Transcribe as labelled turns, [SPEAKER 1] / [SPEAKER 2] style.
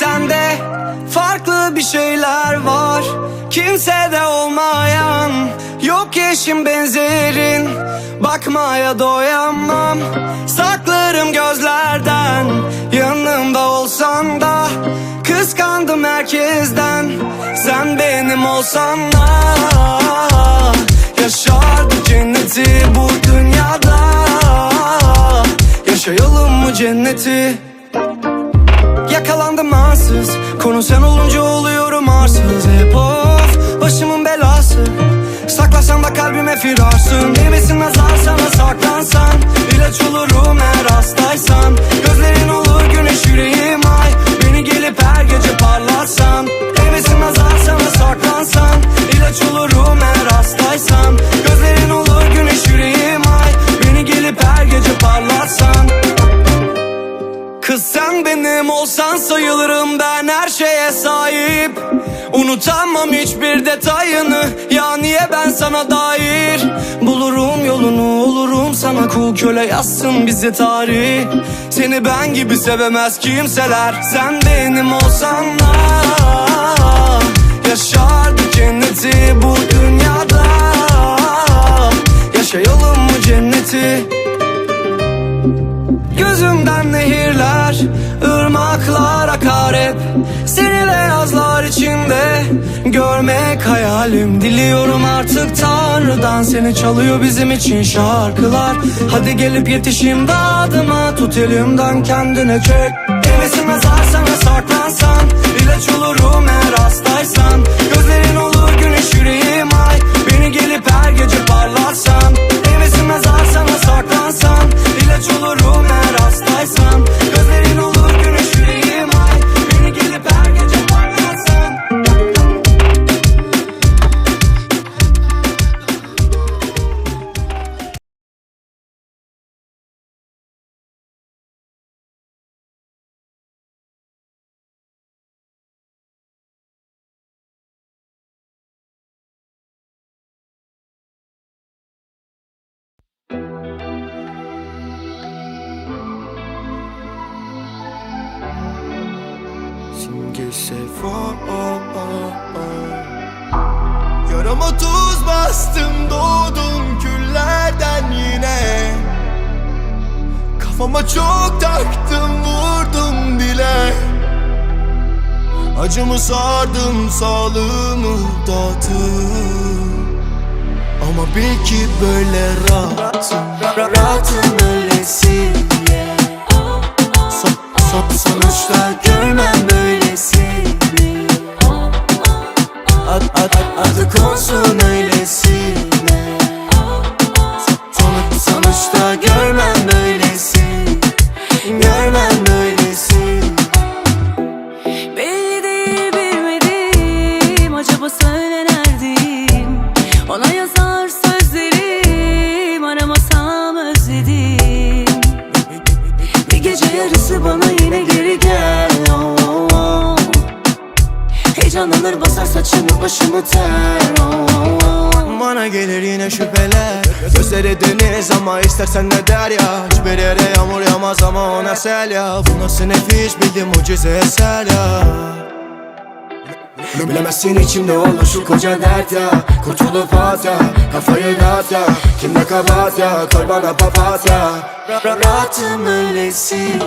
[SPEAKER 1] Sende farklı bir şeyler var. Kimsede olmayan Yok eşin benzerin. Bakmaya doyamam Saklarım gözlerden. Yanımda olsan da Kıskandım herkesten. Sen benim olsan da Yaşardık cenneti bu dünyada. Yaşayalım mı cenneti Ansız Konu sen olunca oluyorum arsız. Hep of başımın belası. Saklasam da kalbime firarsın. Değmesin nazar sana saklansan. İlaç olurum eğer hastaysan. Gözlerin olur güneş yüreğim ay. Beni gelip her gece parlatsan. Değmesin nazar sana saklansan. İlaç olurum eğer olsan sayılırım ben her şeye sahip. Unutamam hiçbir detayını. Ya niye ben sana dair? Bulurum yolunu olurum sana kul köle yazsın bizi tarih. Seni ben gibi sevemez kimseler. Sen benim olsan da Yaşardık cenneti bu dünyada. Yaşayalım mı cenneti? Gözümden nehirler, ırmaklar akar hep. Seni beyazlar içinde görmek hayalim. Diliyorum artık Tanrı'dan seni çalıyor bizim için şarkılar. Hadi gelip yetiş imdadıma tut elimden kendine çek. Hevesim nazar sana saklansan ilaç olurum eğer hastaysan. Gözlerin olur güneş yüreğim ay. Beni gelip
[SPEAKER 2] Simgesi var. Yarama tuz bastım doğdum küllerden yine. Kafama çok taktım vurdum dile. Acımı sardım sağlığımı dağıttım. Ama bil ki böyle rahatım Rahatım öylesiye konsun öylesine. Son, sonuçta görmem böylesini Görmem böylesini
[SPEAKER 3] Belli bilmedim Acaba söyle Ona yazar sözlerim Aramasam özledim. Bir gece yarısı bana yine geri gel oh. Heyecanlanır basar saçımı başımı ter. Oh.
[SPEAKER 2] Bana gelir yine şüpheler. Gözleri deniz ama istersen ne der ya Hiçbir yere yağmur yağmaz ama ona sel ya. Bu nasıl nefis bildim mucize eser ya. Bilemezsin içimde olur şu koca dert ya. Kurtulup at ya Kafayı dağıt ya. Kimde kabahat ya? Koy bana papatya.
[SPEAKER 3] Rahatım öylesiye